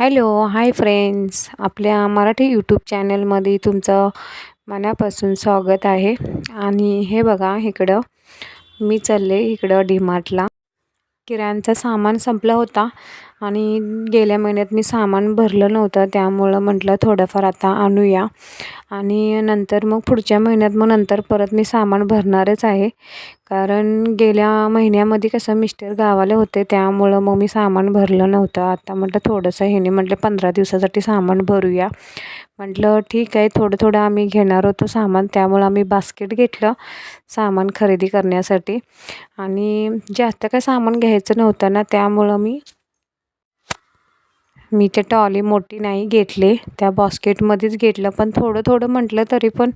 Hello hi friends. आपल्या Marathi YouTube चॅनलमध्ये तुमचं मनापासून स्वागत आहे. आणि हे बघा इकडं मी चालले इकडं डीमार्टला किराणचं सामान संपलं होता आणि गेल्या महिन्यात मी सामान भरलं नव्हतं त्यामुळं म्हटलं थोडंफार आता आणूया. आणि नंतर मग पुढच्या महिन्यात मग नंतर परत मी सामान भरणारच आहे. कारण गेल्या महिन्यामध्ये कसं मिस्टर गावाला होते त्यामुळं मग मी सामान भरलं नव्हतं. आता म्हटलं थोडंसं ह्याने म्हटलं पंधरा दिवसासाठी सामान भरूया. म्हटलं ठीक आहे थोडं थोडं आम्ही घेणार होतो सामान त्यामुळं आम्ही बास्केट घेतलं सामान खरेदी करण्यासाठी. आणि जास्त काय सामान घ्यायचं नव्हतं ना त्यामुळं मी मी ते टॉली मोठी नाही घेतले. त्या बास्केटमध्येच घेतलं. पण थोडं थोडं म्हटलं तरी पण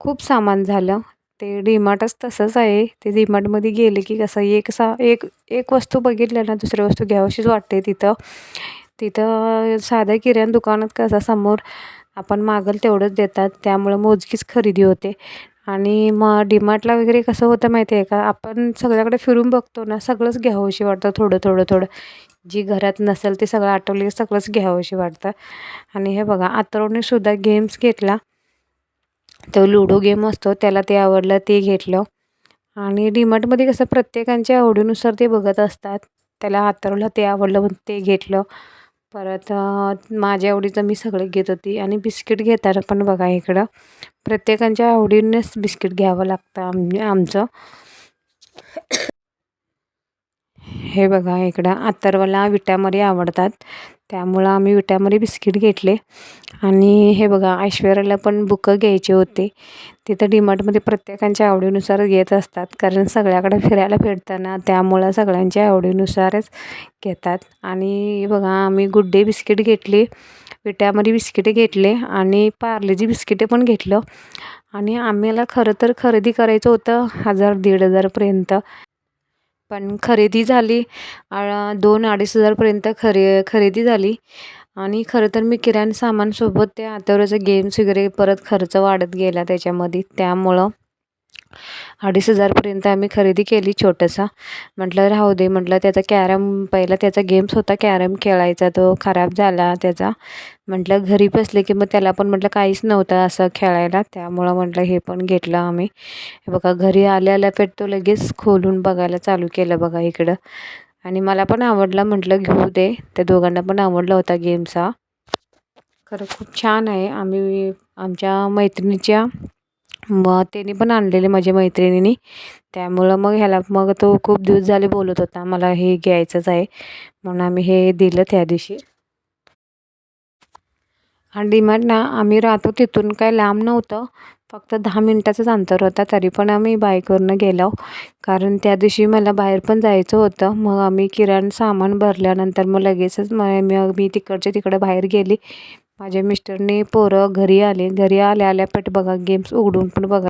खूप सामान झालं. ते डीमार्टच तसंच आहे. ते डीमार्टमध्ये गेले की कसं एक सा एक एक वस्तू बघितलं ना दुसरी वस्तू घ्यावीशीच वाटते तिथं. तिथं साध्या किराणा दुकानात कसं समोर आपण मागल तेवढंच देतात. त्यामुळं मोजकीच खरेदी होते. आणि मग डीमार्टला वगैरे कसं होतं माहिती आहे का? आपण सगळ्याकडे फिरून बघतो ना सगळंच घ्यावंशी वाटतं थोडं थोडं थोडं. जी घरात नसेल ते सगळं आठवले सगळंच घ्यावंशी वाटतं. आणि हे बघा आतरवणीसुद्धा गेम्स घेतला. तो लुडो गेम असतो त्याला ते आवडलं ते घेतलं. आणि डीमार्टमध्ये कसं प्रत्येकांच्या आवडीनुसार ते बघत असतात. त्याला हातरवलं ते आवडलं म्हणून ते घेतलं. परत माझ्या आवडीचं मी सगळे घेत होती आणि बिस्किट घेताना पण बघा इकडं प्रत्येकांच्या आवडीनेच बिस्किट घ्यावं लागतं आम आमचं. हे बघा इकडं अत्तरवाला विटामध्ये आवडतात. त्यामुळं आम्ही विट्यामध्ये बिस्किट घेतले. आणि हे बघा ऐश्वर्याला पण बुकं घ्यायचे होते. तिथं डीमार्टमध्ये प्रत्येकांच्या आवडीनुसार घेत असतात. कारण सगळ्याकडे फिरायला फिरताना त्यामुळं सगळ्यांच्या आवडीनुसारच घेतात. आणि बघा आम्ही गुड डे बिस्किट घेतली विट्यामध्ये बिस्किटे घेतले आणि पार्लेजी बिस्किटे पण घेतलं. आणि आम्हाला खरं तर खरेदी करायचं होतं हजार दीड हजारपर्यंत पण खरेदी झाली. दोन अडीच हजारपर्यंत खरे खरेदी झाली. आणि खरं तर मी किराणा सामानसोबत ते आत्यावरचं गेम्स वगैरे परत खर्च वाढत गेला त्याच्यामध्ये. त्यामुळं अडीच हजारपर्यंत आम्ही खरेदी केली छोटंसा. म्हटलं राहू दे म्हटलं त्याचा कॅरम पहिला त्याचा गेम्स होता कॅरम खेळायचा तो खराब झाला त्याचा. म्हटलं घरी बसले की मग त्याला पण म्हटलं काहीच नव्हतं असं खेळायला त्यामुळं म्हटलं हे पण घेतलं आम्ही. बघा घरी आल्या आल्या पेट तो लगेच खोलून बघायला चालू केलं बघा इकडं. आणि मला पण आवडला म्हटलं घेऊ दे. त्या दोघांना पण आवडला होता गेम्स हा खरं खूप छान आहे. आम्ही आमच्या मैत्रिणीच्या मग त्याने पण आणलेले माझ्या मैत्रिणीने. त्यामुळं मग ह्याला मग तो खूप दिवस झाले बोलत होता मला हे घ्यायचंच आहे. म्हणून आम्ही हे दिलं त्या दिवशी. आणि डिमांड ना आम्ही राहतो तिथून काय लांब नव्हतं. फक्त दहा मिनटाचंच अंतर होता तरी पण आम्ही बाईकवरनं गेलो. कारण त्या दिवशी मला बाहेर पण जायचं होतं. मग आम्ही किराण सामान भरल्यानंतर मग लगेचच मग मी तिकडच्या तिकडं बाहेर गेली. माझ्या मिस्टरने पोरं घरी आले. घरी आल्या आल्या पट बघा गेम्स उघडून पण बघा.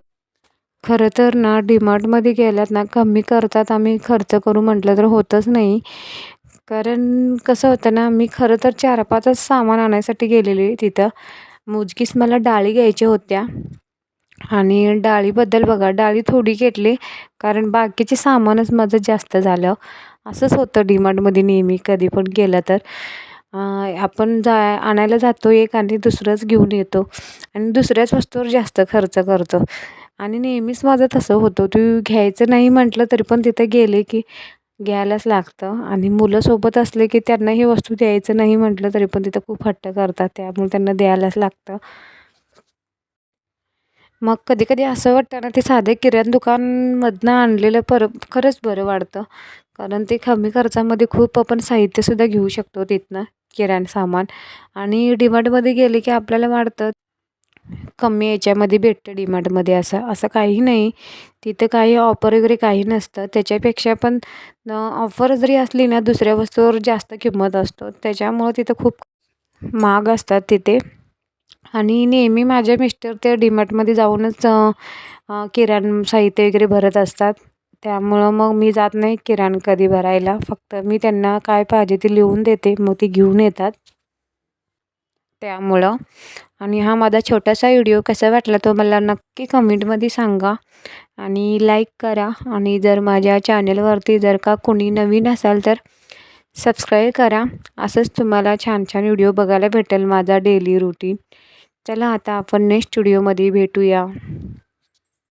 खरं तर ना डीमार्टमध्ये गेल्यात ना कमी करतात आम्ही खर्च करू म्हटलं तर होतच नाही. कारण कसं होतं ना मी खरं तर चार पाचच सामान आणायसाठी गेलेली तिथं. मोजकीच मला डाळी घ्यायच्या होत्या. आणि डाळीबद्दल बघा डाळी थोडी घेतली. कारण बाकीचे सामानच माझं जास्त झालं. असंच होतं डीमार्टमध्ये नेहमी कधी पण गेलं तर. आपण जा आणायला जातो एक आणि दुसरंच घेऊन येतो. आणि दुसऱ्याच वस्तूवर जास्त खर्च करतो. आणि नेहमीच माझं तसं होतं. तू घ्यायचं नाही म्हटलं तरी पण तिथं गेले की घ्यायलाच लागतं. आणि मुलं सोबत असले की त्यांना ही वस्तू द्यायचं नाही म्हटलं तरी पण तिथं खूप हट्ट करतात. त्यामुळे त्यांना द्यायलाच लागतं. मग कधी कधी असं वाटतं ना ते साधे किराणा दुकानमधनं आणलेलं पर खरंच बरं वाटतं. कारण ते कमी खर्चामध्ये खूप आपण साहित्यसुद्धा घेऊ शकतो तिथनं किराणा सामान. आणि डीमार्टमध्ये गेले की आपल्याला वाटतं कमी याच्यामध्ये भेटतं डीमार्टमध्ये असं. असं काही नाही. तिथं काही ऑफर वगैरे काही नसतं. त्याच्यापेक्षा पण ऑफर जरी असली ना दुसऱ्या वस्तूवर जास्त किंमत असतो. त्याच्यामुळं तिथं खूप महाग असतात तिथे. आणि नेहमी माझे मिस्टर ते डीमार्टमध्ये जाऊनच किराणा साहित्य वगैरे भरत असतात. त्यामुळं मग मी जात नाही किराणा कधी भरायला. फक्त मी त्यांना काय पाहिजे ते लिहून देते मग ते घेऊन येतात. त्यामुळं. आणि हा माझा छोटासा व्हिडिओ कसा वाटला तो मला नक्की कमेंटमध्ये सांगा. आणि लाईक करा. आणि जर माझ्या चॅनलवरती जर का कोणी नवीन असाल तर सबस्क्राईब करा. असंच तुम्हाला छान छान व्हिडिओ बघायला भेटेल माझा डेली रुटीन. चला आता आपण नेक्स्ट व्हिडिओमध्ये भेटूया.